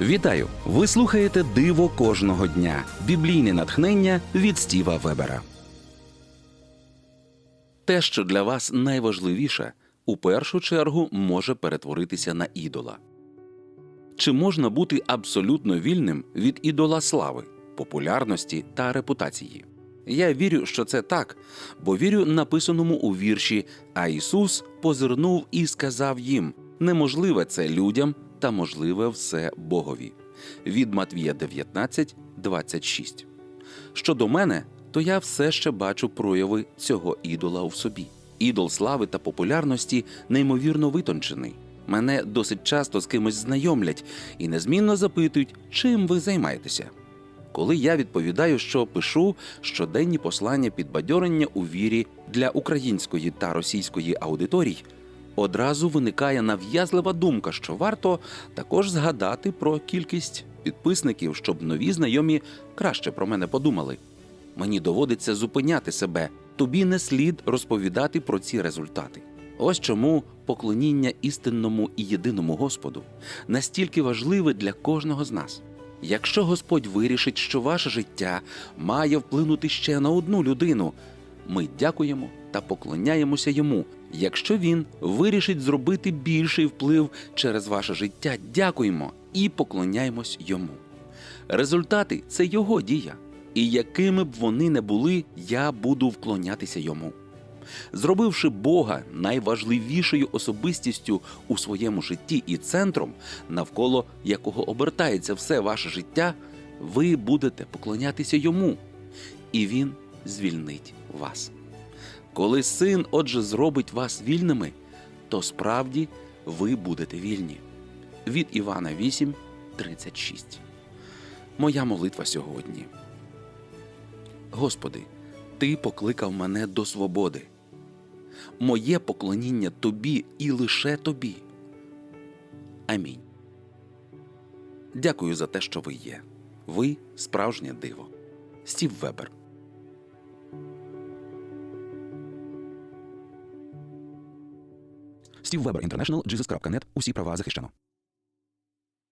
Вітаю! Ви слухаєте Диво кожного дня. Біблійне натхнення від Стіва Вебера. Те, що для вас найважливіше, у першу чергу може перетворитися на ідола. Чи можна бути абсолютно вільним від ідола слави, популярності та репутації? Я вірю, що це так, бо вірю написаному у вірші А Ісус позирнув і сказав їм: неможливе це людям, та можливе все Богові. Від Матвія 19, 26. Щодо мене, то я все ще бачу прояви цього ідола в собі. Ідол слави та популярності неймовірно витончений. Мене досить часто з кимось знайомлять і незмінно запитують, чим ви займаєтеся. Коли я відповідаю, що пишу щоденні послання підбадьорення у вірі для української та російської аудиторій, одразу виникає нав'язлива думка, що варто також згадати про кількість підписників, щоб нові знайомі краще про мене подумали. Мені доводиться зупиняти себе, тобі не слід розповідати про ці результати. Ось чому поклоніння істинному і єдиному Господу настільки важливе для кожного з нас. Якщо Господь вирішить, що ваше життя має вплинути ще на одну людину, ми дякуємо та поклоняємося йому. Якщо він вирішить зробити більший вплив через ваше життя, дякуємо і поклоняємось йому. Результати це його дія, і якими б вони не були, я буду вклонятися йому. Зробивши Бога найважливішою особистістю у своєму житті і центром, навколо якого обертається все ваше життя, ви будете поклонятися йому, і він звільнить вас. Коли син, отже, зробить вас вільними, то справді ви будете вільні. Від Івана 8, 36. Моя молитва сьогодні. Господи, Ти покликав мене до свободи. Моє поклоніння Тобі і лише Тобі. Амінь. Дякую за те, що ви є. Ви справжнє диво. Стів Вебер. Стів Вебер Інтернешнл, Jesus.net. Усі права захищено.